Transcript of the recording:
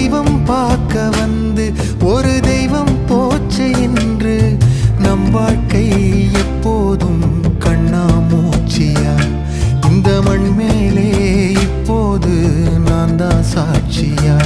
தெய்வம் பார்க்க வந்து ஒரு தெய்வம் போச்சு என்று நம் வாழ்க்கை எப்போதும் கண்ணா மூச்சியா இந்த மண் மேலே இப்போது நான் தான் சாட்சியா?